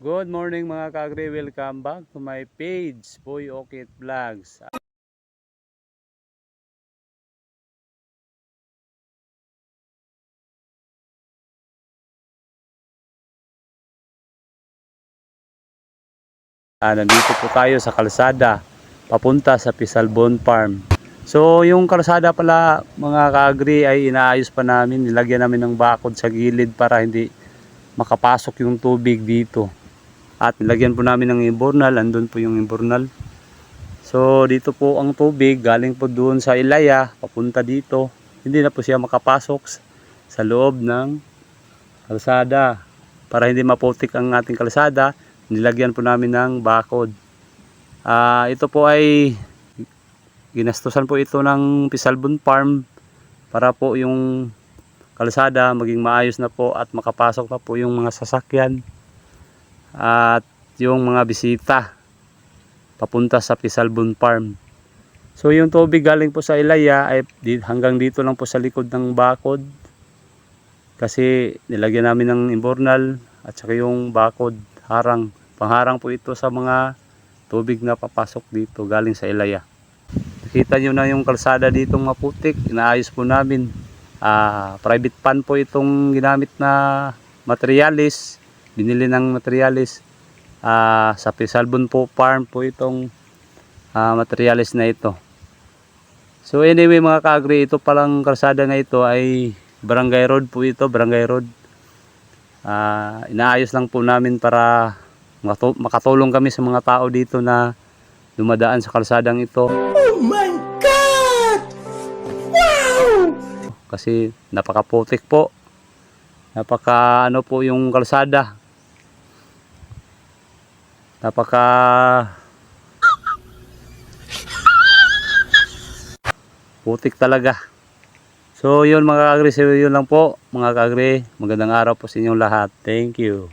Good morning mga kagre, welcome back to my page, Boy Okit Vlogs. Ah, nandito po tayo sa kalsada, papunta sa Pisalbon Farm. So yung kalsada pala mga kaagri ay inaayos pa namin, nilagyan namin ng bakod sa gilid para hindi makapasok yung tubig dito. At nilagyan po namin ng imbornal, andun po yung imbornal. So dito po ang tubig, galing po doon sa Ilaya, papunta dito. Hindi na po siya makapasok sa loob ng kalsada. Para hindi maputik ang ating kalsada, nilagyan po namin ng bakod. Ah, ito po ay ginastusan po ito ng Pisalbon Farm para po yung kalsada maging maayos na po at makapasok na po yung mga sasakyan at yung mga bisita papunta sa Pisalbon Farm. So yung tubig galing po sa Ilaya ay hanggang dito lang po sa likod ng bakod kasi nilagyan namin ng imbornal at saka yung bakod harang pangharang po ito sa mga tubig na papasok dito galing sa Ilaya. Nakita nyo na yung kalsada dito maputik, inaayos po namin. Ah, private pan po itong ginamit na materialis, binili ng materialis. Ah, sa Pisalbon po farm po itong ah, materialis na ito. So anyway mga kaagri, ito palang kalsada na ito ay barangay road po ito, barangay road. Ah, inaayos lang po namin para makatulong kami sa mga tao dito na dumadaan sa kalsadang ito. Oh my God! Wow! kasi napakaputik po. Napaka ano po yung kalsada. Napaka putik talaga. So yun mga kagre, so yun lang po mga kagre. Magandang araw po sa inyong lahat. Thank you.